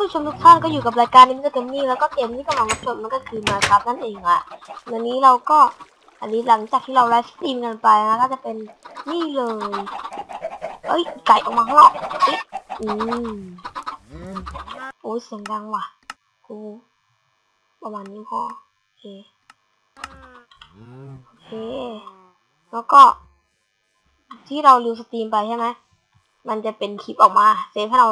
ผู้ชมทุกท่านก็อยู่กับรายการนิมเกมมี่แล้วก็เกมที่กำลังรับชมมันก็คือมาครับนั่นเองอะวันนี้เราก็อันนี้หลังจากที่เราไลฟ์สตรีมกันไปนะก็จะเป็นนี่เลยเอ้ยไก่ออกมาข้างนอกเอ๊ะอืมโอ้ยเสียงดังว่ะกูประมาณนี้พอโอเคโอเค แล้วก็ ที่เรารีวสตรีมไปใช่ไหมมันจะเป็นคลิปออกมาเซฟให้เรา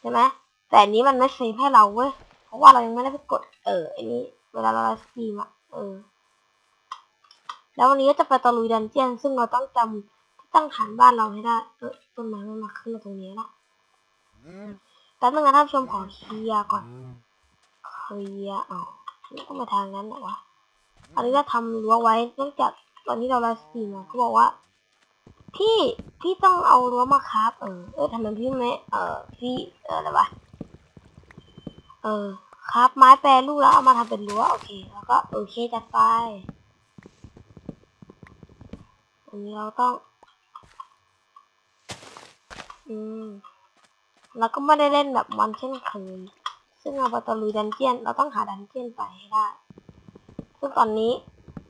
ใช่ไหม แต่อันนี้มันไม่เซฟให้เราเว้ย เพราะว่าเรายังไม่ได้ไปกด เออ อันนี้ เวลาเราไลฟ์สตรีมอะเออ แล้ววันนี้ก็จะไปตะลุยดันเจียน ซึ่งเราต้องจำที่ตั้งฐานบ้านเราให้ได้ เออ ต้นไม้มันมาขึ้นมาตรงนี้ละแป๊บนึงนะท่านผู้ชมขอเคลียร์ก่อน เคลียร์เอาแล้วก็มาทางนั้นนะวะ อันนี้เราทำรั้วไว้เนื่องจากตอนนี้เราไลฟ์สตรีมอะเขาบอกว่าพี่พี่ต้องเอารั้วมาครับ เออเออทำไมพี่ไม่เออพี่เอออะไรวะ เออ ครับ ไม้แปรรูปแล้วเอามาทำเป็นรั้วโอเค แล้วก็โอเคจัดไปอันนี้เราต้อง อืมแล้วก็ไม่ได้เล่นแบบวันเช่นคืนซึ่งเราไปตะลุยดันเจียน เราต้องหาดันเจียนไปให้ได้ ซึ่งตอนนี้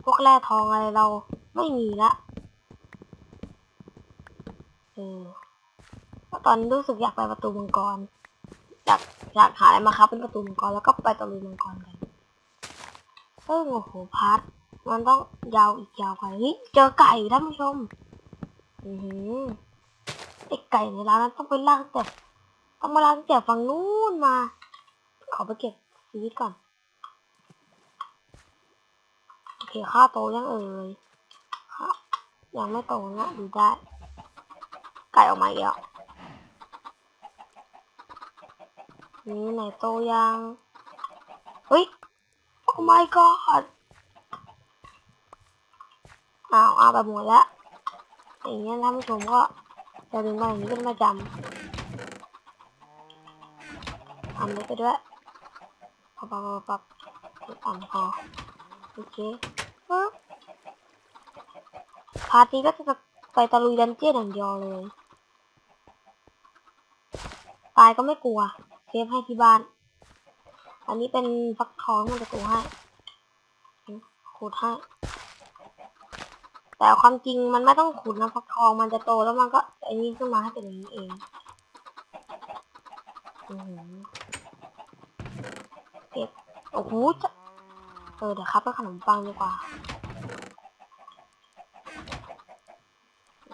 พวกแร่ทองอะไรเราไม่มีละเออตอนนี้รู้สึกอยากไปประตูมังกร อยาก อยากหาอะไรมาครับเป็นประตูมังกรแล้วก็ไปตะลุยมังกรกันซึ่งโอ้โหพาร์ทมันต้องยาวอีกยาวไปเฮ้ยเจอไก่ท่านผู้ชมอือหือไอไก่ในร้านนั้นต้องไปล่างแต่ต้องมาล่างแต่ฝั่งนู้นมา ขอไปเก็บชีวิตก่อนโอเคข้าโตยังเอ่ยข้ายังไม่โตนะดูได้ ไก่ออกมาอีกแล้ว นี่ไหนโตยังเฮ้ย โอ้ my god อ้าวอาไปหมดล้วอย่างเงี้ยท่านผู้ชมก็จะดึงมาอย่างนี้เป็นประจำทำได้ไปด้วยปับปับปับปับต่ำพอโอเคปึ๊บพาร์ทนี้ก็จะไปตะลุยดันเจี้ยนอย่างเดียวเลย ตายก็ไม่กลัว เซฟให้ที่บ้าน อันนี้เป็นฟักทองมันจะกูให้ขุดให้แต่ความจริงมันไม่ต้องขุดนะฟักทองมันจะโตแล้วมันก็ไอ้นี่ขึ้นมาให้เป็นอย่างนี้เองเก็บโอ้โหจะเออเดี๋ยวครับไปขนมปังดีกว่า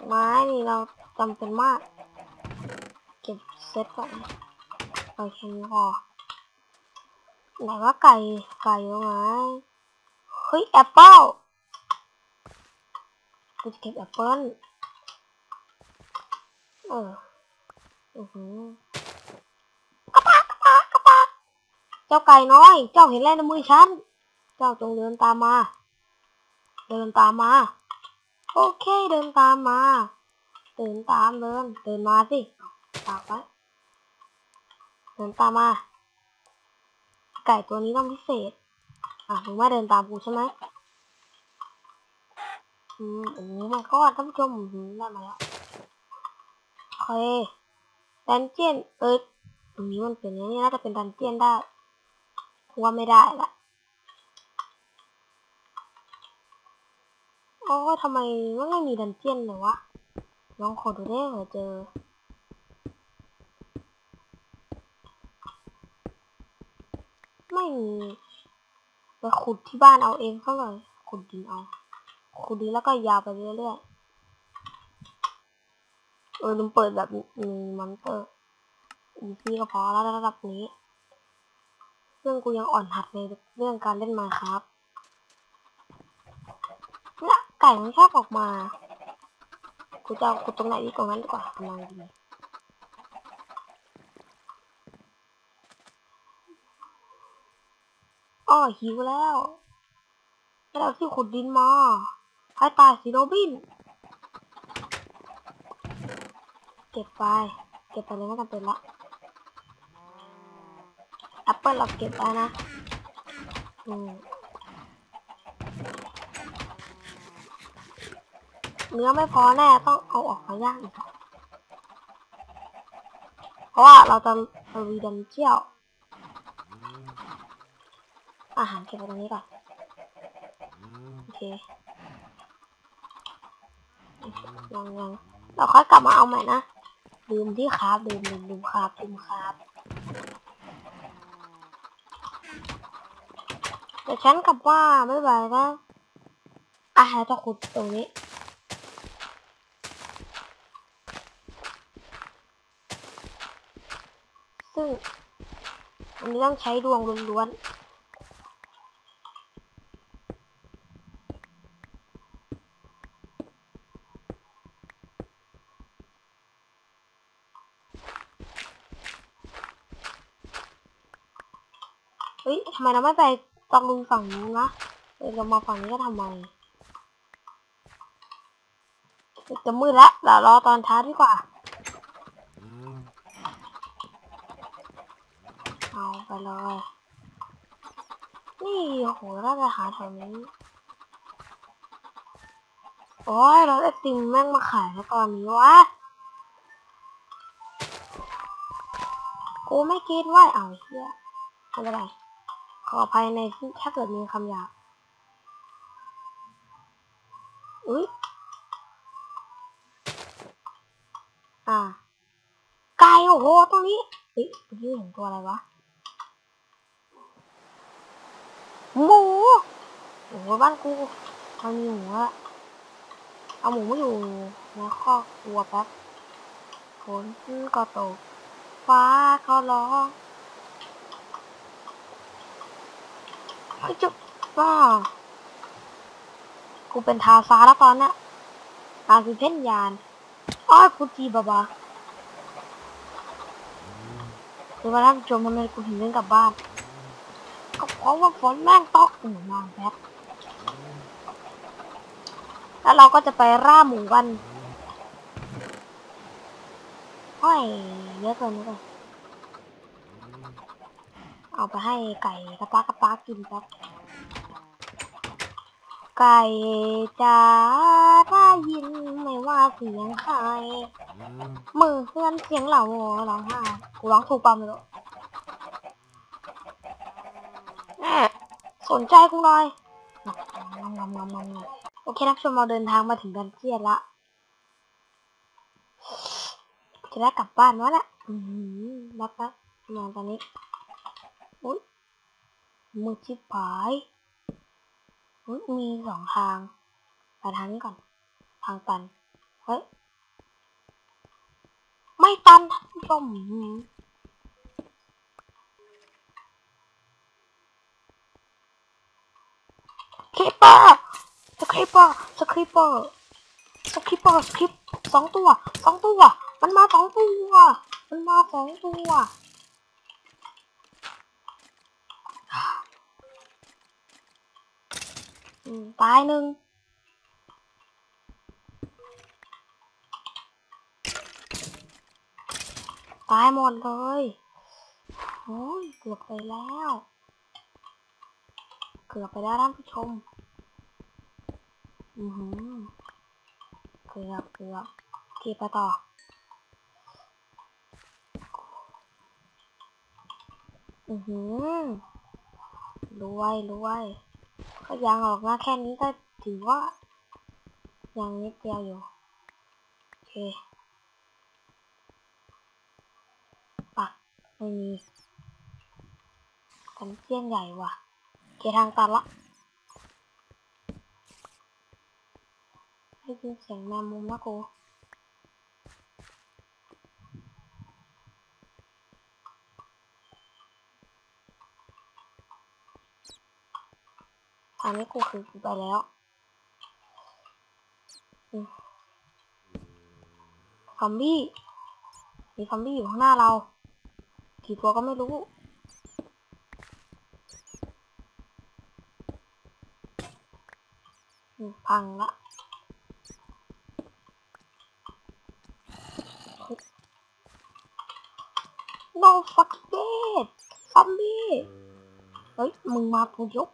ไม้นี่เราจำเป็นมาก เก็บเซตก่อน ไปแค่นี้พอไหนว่าไก่ไก่ยู่ไหนเฮ้ยแอปเปิ้ลกูจะเก็บแอปเปิ้ลเอออือหือกระปากระปากกระปากเจ้าไก่น้อย เจ้าเห็นแล้วในมือฉัน เจ้าจงเดินตามมา เดินตามมา โอเคเดินตามมา เดินตามเดิน เดินมาสิตากไว้ เดินตามมาไก่ตัวนี้ต้องพิเศษ อะถึงว่าเดินตามกูใช่ไหมอืมโอ้มันก็ท่านผู้ชมได้มาแล้วโอเคดันเจียนเอ้ยตรงนี้มันเป็นย่างนี้น่าจะเป็นดันเจียนได้ว่าไม่ได้ละโอ้ทำไมไม่มีดันเจียนเลยวะลองขอดูได้เหรอเจอ ไม่มีไปขุดที่บ้านเอาเองเขาเลยขุดดินเอา ขุดดินแล้วก็ยาวไปเรื่อยๆ เออลืมเปิดแบบมีมอนเตอร์อีซี่ก็พอแล้วระดับนี้ซึ่องกูยังอ่อนหัดในเรื่องการเล่นมาครับเนี่ยไก่มันชอบออกมา กูจะเอากูตรงไหนดีกว่างั้นดีกว่ากำลังดี อ้อหิวแล้วแล้วเอาที่ขุดดินมาให้ตายสิโรบิน เก็บไป เก็บไปเลยไม่จำเป็นละแอปเปิลเราเก็บไปนะ อืมเนื้อไม่พอแน่ต้องเอาออกมาย่างอีกเพราะว่าเราจะรีดันเจียว อาหารเก็บไว้ตรงนี้ก่อนโอเคยังยังเราค่อยกลับมาเอาใหม่นะลืมที่คราบลืมลืมลืมคราบลืมคราบแต่ฉันกลับว่าไม่เป็นะอะเรจะขุดตรงนี้ซึ่งอันนี้ต้องใช้ดวงล้วนๆ ฮ้ยทำไมเราไม่ไปตองลุงฝั่งนู้นนะเออเรามาฝั่งนี้ก็ทำไมจะมืดแล้วเดี๋ยวรอตอนเช้าดีกว่า เอาไปเลย นี่โอ้โหน่าจะหาแถวนี้ โอ้ยเราไอติมแม่งมาขายแล้วตอนนี้วะ กูไม่กินว่าเอาเฮียไม่เป็นไร ขออภัยในที่ถ้าเกิดมีคำหยาบอุ้ยอ่าไก่โอ้โหตรงนี้เฮ้ยเมื่อกี้เห็นตัวอะไรวะหมูโอ้โหบ้านกูมันมีหมูอะเอาหมูมาอยู่ในคอกวัวแป๊บฝนก็ตกฟ้าก็ร้อง ไอ้จุ๊บ้ากูเป็นทาซาแล้วตอนนี้ยอาคือเพ่นยานอ้อยพูจีบาบาคือว่าท่านผู้ชมทำไมกูถึงเล่นกลับบ้านก็เพราะว่าฝนแม่งตกหนูนอนแป๊บแล้วเราก็จะไปร่าหมูกันห้อยเยอะเกินเลย เอาไปให้ไก่กระปากระปากินแป๊บไก่จะได้ยินไม่ว่าเสียงใครมือเพื่อนเสียงเราร้องไห้กูร้องถูกปั๊มเลยแม่สนใจกูหน่อยงอมงอมงอมงอมโอเคนะผู้ชมเราเดินทางมาถึงดันเจียนละจะได้กลับบ้านวะแหละรับแล้วนอนตอนนี้ อุ้ยมือชิบหายอุ้ยมีสองทางไปทางนี้ก่อน ทางตัน เฮ้ย ไม่ตันท่านผู้ชมอืมคลิปเปอร์สคริปเปอร์สคริปเปอร์สคริปเปอร์สคริปสองตัว สองตัว มันมาสองตัว มันมาสองตัว อืม ตายหนึ่งตายหมดเลยโอ้ยเกือบไปแล้ว เกือบไปแล้วท่านผู้ชม อือหือ เกือบเกือบเก็บไปต่อ อือหือรวยรวย ก็ยังออกมาแค่นี้ก็ถือว่ายังนิดเดียวอยู่โอเคปักไม่มีกันเจี้ยนใหญ่ว่ะเคทางตันละได้ยินเสียงแมวมุมนะกู ทางนี้กูคือกูไปแล้วอืมซอมบี้ มีซอมบี้อยู่ข้างหน้าเรา กี่ตัวก็ไม่รู้ พังละ no fucking dead ซอมบี้ เฮ้ย มึงมากูยก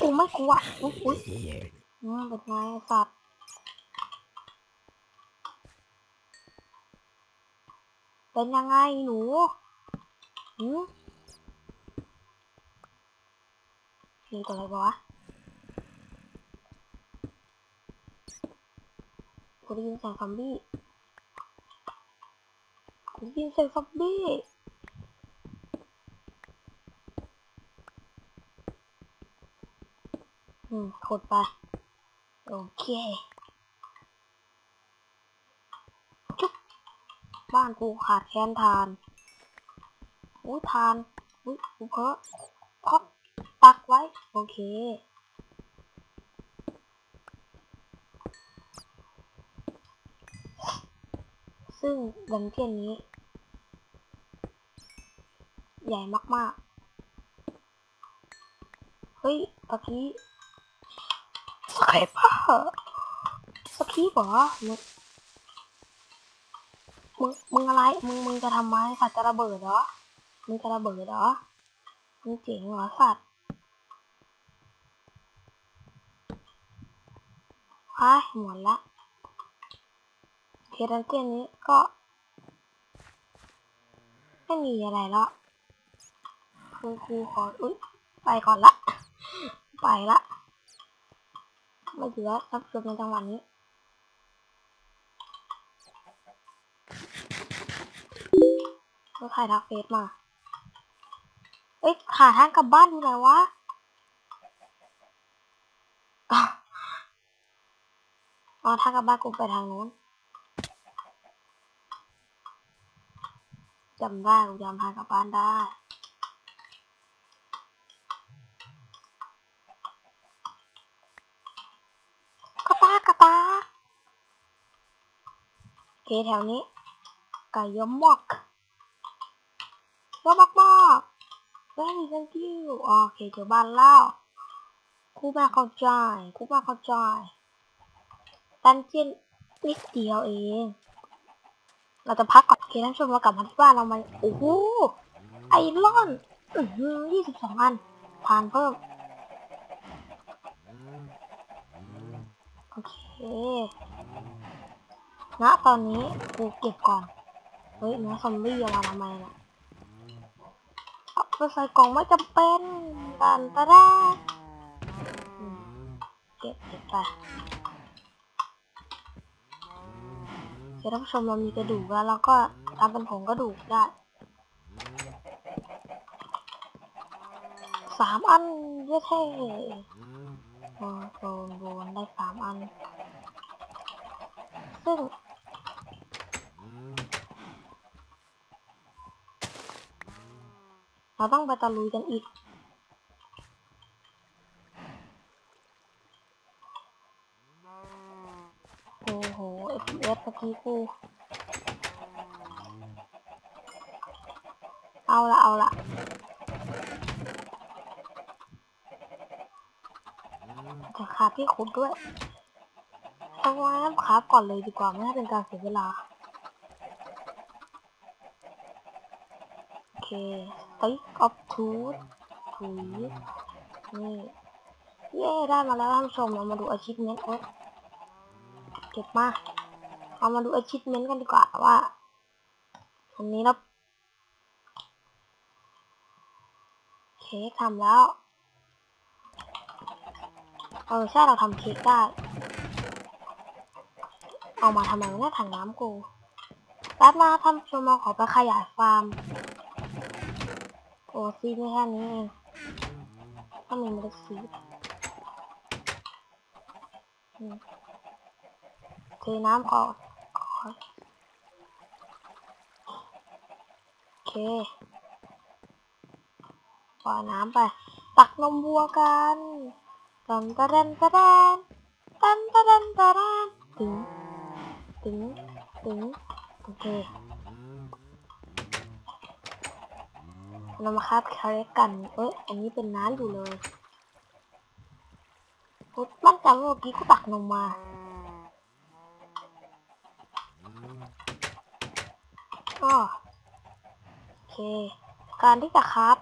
กูไม่กลัวอุ้ยอุ้ยอืมเป็นไงไอ้สัตว์เป็นยังไงหนูหืมมีตัวอะไรบ้างวะกูได้ยินเสียงซอมบี้กูได้ยินเสียงซอมบี้ อืมกดไป โอเคจุ๊บบ้านกูขาดแคลนทานอุ้ยทานอุ้ยกูเพอพอกปักไว้ โอเคซึ่งดันเจียนนี้ ใหญ่มาก ๆ เฮ้ยตะกี้ สเคปเปอสกีปเหรอมึงมึงมึงอะไร มึงมึงจะทำไมสัตว์จะระเบิดเหรอ มึงจะระเบิดเหรอ มึงเจ๋งเหรอสัตว์พายหมดละเคดันเจียนนี้ก็ไม่มีอะไรแล้วคุณครูขออุ๊ยไปก่อนละ ไปละ ไม่เหลือรับชมในจังหวะนี้ก็ถ่ายทักเฟซมา เอ้ยหาทางกลับบ้านอยู่ไหนวะอะอ๋อทางกลับบ้านกูไปทางนู้นจำได้กูจำทางกลับบ้านได้ กระตากกระตากโอ เคแถวนี้ไก่เยอะมากเยอะมากมากๆ very thank you โอเคเจอบ้านแล้วครูมาเข้าใจครูมาเข้าใจดันเจียนนิดเดียวเอง เราจะพักก่อนโอเคท่านชมเรากลับมาที่บ้านเรามาโอ้โหไอรอนอือหือยี่สิบสองอันทานเพิ่มโอเค ณตอนนี้กูเก็บก่อนเฮ้ยเนื้อซอมบี้อามาทำไมเนี่ยเอาไปใส่กล่องไม่จำเป็นดันตะด้าอืมเก็บเก็บไปเดี๋ยวท่านผู้ชมเรามีกระดูกแล้วเราก็ทำเป็นผงกระดูกได้สามอันเย้เท่โอ้โหโบนได้สามอัน ซึ่ง เราต้องไปตะลุยกันอีก โอ้โห FPS เมื่อกี้กู เอาละเอาละจะขาดที่คุดด้วยเอาไว้น้ำขาก่อนเลยดีกว่า ไม่ให้เป็นการเสียเวลา โอเค stick of truth ถุยนี่ เย้ได้มาแล้วท่านผู้ชมเรามาดู achievement เอ้ยเก็บมาเอามาดู achievement กันดีกว่าว่าอันนี้เราเค้กทำแล้ว เออใช่เราทำเค้กได้เอามาทำไมไม่ได้ถังน้ำกูแป๊บนะท่านผู้ชมเราขอไปขยายฟาร์ม อ้ซีไม่แค่นี้เองก็มีเมล็ดซีดเทน้ำก่อกโอเคปล่อยน้ำไป ตักนมวัวกันตันตะเดนตะเดนตันตะเดนตะเดนตึงตึงตึงโอเค เรามาคาบคาเรกัน เอ้ย อันนี้เป็นน้ำอยู่เลยกูมั่นใจว่าเมื่อกี้กูตักนมมา ก็โอเค การที่จะคาบ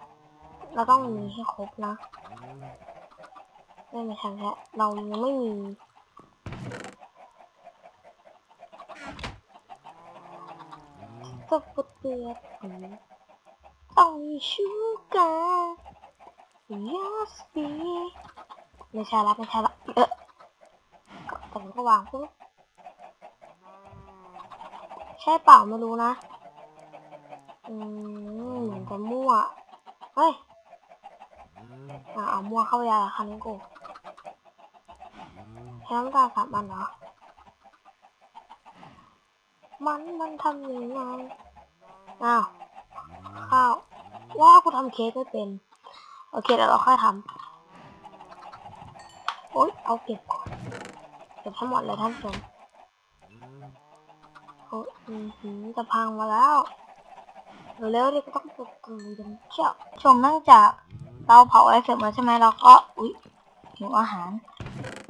เราต้องมีให้ครบนะ ไม่มีทางแค่เรายังไม่มีก็ปุดเตือนต้องมี ชูการ์ yes b ไม่ใช่ละไม่ใช่ละเออแต่มันก็วางปุ๊บใช่เปล่าไม่รู้นะ อืมเหมือนจะมั่ว เฮ้ยอ่าเอามั่วเข้าไปยาละคันนี้กูแค่น้ำตาลสามอันเหรอ มันมันทำยังไง อ้าว ข้าว ว้ากูทำเค้กไม่เป็น โอเคเดี๋ยวเราค่อยทำโอ๊ยเอาเก็บก่อนเก็บทั้งหมดเลยท่านผู้ชมโอ้ยอื้อหือจะพังมาแล้วเร็วๆดิก็ต้องปลุกตื่นเชียวชมเนื่องจากเราเผาไอเสร็จแล้วใช่ไหมเราก็อุ๊ยหิวอาหาร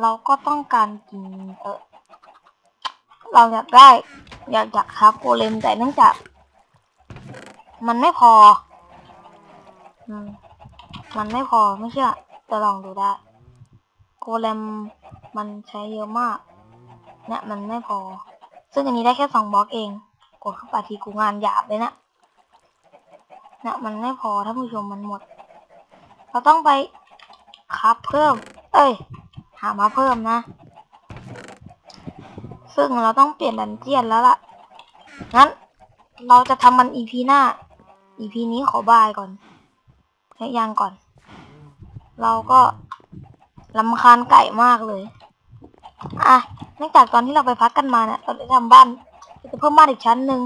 เราก็ต้องการกินเออเราอยากได้ อยากอยากครับโกเลมแต่เนื่องจาก มันไม่พอ อืมมันไม่พอไม่เชื่อจะลองดูได้ โกเลมมันใช้เยอะมาก เนี่ยมันไม่พอ ซึ่งอันนี้ได้แค่สองบล็อกเอง กดเข้าไปทีกูงานหยาบเลยนะเนี่ยมันไม่พอถ้านผู้ชมมันหมด เราต้องไปครับเพิ่ม เอ้ย หามาเพิ่มนะ ซึ่งเราต้องเปลี่ยนดันเจียนแล้วล่ะ งั้น เราจะทำมันอีพีหน้าอีพีนี้ขอบายก่อน ให้ยังก่อน เราก็ลำคาญไก่มากเลย อะเนื่องจากตอนที่เราไปพักกันมาเนี่ยเราได้ทำบ้านจะเพิ่มบ้านอีกชั้นหนึ่ง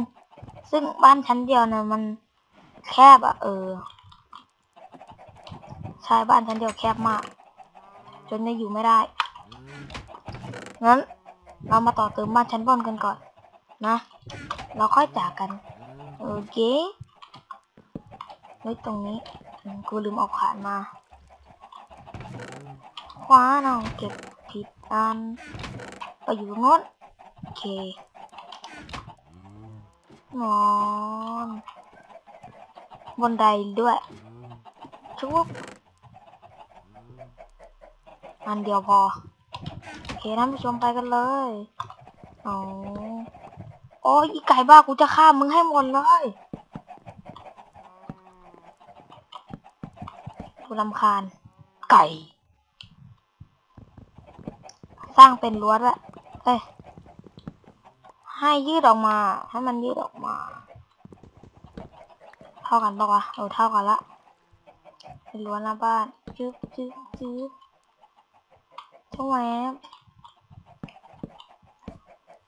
ซึ่งบ้านชั้นเดียวเนี่ยมันแคบอะเออใช่บ้านชั้นเดียวแคบมาก จนจะอยู่ไม่ได้งั้นเรามาต่อเติมบ้านชั้นบนกันก่อน นะ เราค่อยจากกัน โอเคเฮ้ตรงนี้ กูลืมเอาขานมา คว้าเอาเก็บผิดอันไปอยู่งโน้นโอเคนอนบนไดด้วยชุบอันเดียวพอ โอเคท่านผู้ชมไปกันเลยเอโอ้ยอีไก่บ้ากูจะฆ่ามึงให้หมดเลย กูรำคาญ ไก่ สร้างเป็นรั้วด้วยเอ้ยให้ยืดออกมา ให้มันยืดออกมา เท่ากันปะวะเออเท่ากันละเป็นรั้วหน้าบ้านจึ๊บจึ๊บจึ๊บช่วงแว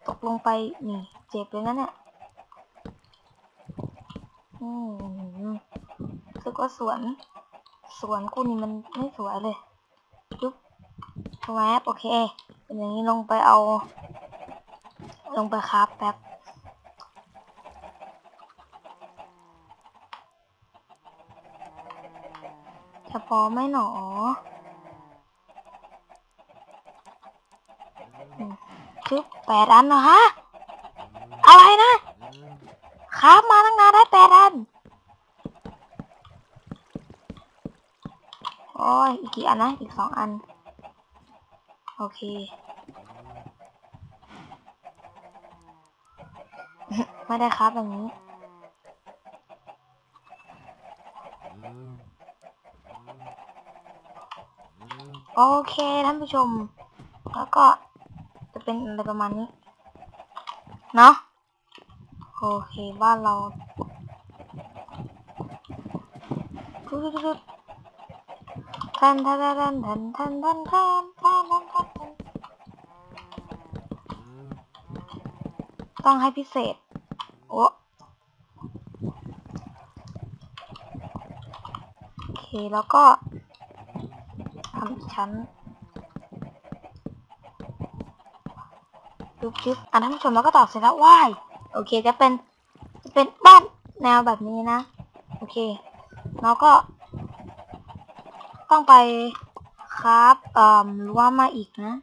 ตกลงไปนี่เจ็บเลยนะเนี่ยอืมรู้สึกว่าสวน สวนกูนี่มันไม่สวยเลยจุ๊บแวบโอเคเป็นอย่างนี้ลงไปเอา ลงไปครับแป๊บจะพอไหมหนออืมชึบแปดอันเหรอฮะ อะไรนะครับมาตั้งนานได้แปดอัน โอ้ยอีกกี่อันนะ อีกสองอัน โอเค ไม่ได้ครับอย่างนี้ โอเคท่านผู้ชม แล้วก็จะเป็นอะไรประมาณนี้ เนาะโอเค บ้านเรา ทันทันทันทันทันทันทันทันทันทันทันต้องให้พิเศษ โอ้โอเค แล้วก็ทำชั้นยุบชิบอะท่านผู้ชมแล้วก็ต่อเสร็จแล้วว้ายโอเคจะเป็นจะเป็นบ้านแนวแบบนี้นะ โอเค แล้วก็ ต้องไปครับเอ่อรั้วมาอีกนะ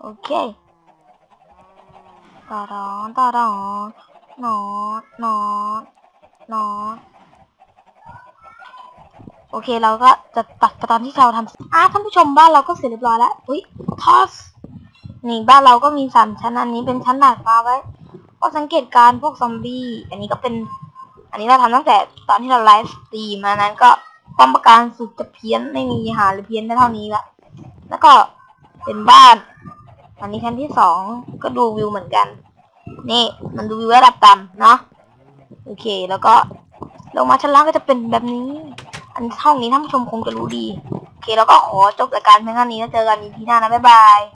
โอเคตาดอนตาดอนนอนนอนนอนโอเคเราก็จะตัดตอนที่เราทำอะท่านผู้ชมบ้านเราก็เสร็จเรียบร้อยแล้วอุ้ยทอสนี่บ้านเราก็มีสามชั้นอันนี้เป็นชั้นดาดฟ้าไว้ ก็สังเกตการพวกซอมบี้ อันนี้ก็เป็น อันนี้เราทำตั้งแต่ตอนที่เราไลฟ์สตรีมมานั้นก็ความประการสุดจะเพี้ยนไม่มีหาหรือเพี้ยนได้เท่านี้ละ แล้วก็เป็นบ้าน อันนี้ชั้นที่สองก็ดูวิวเหมือนกัน นี่มันดูวิวระดับต่ำเนาะ โอเค แล้วก็ลงมาชั้นล่างก็จะเป็นแบบนี้ อันห้องนี้ท่านผู้ชมคงจะรู้ดี โอเค แล้วก็ขอจบรายการเพียงเท่านี้แล้วเจอกันอีพีหน้านะ บ๊ายบาย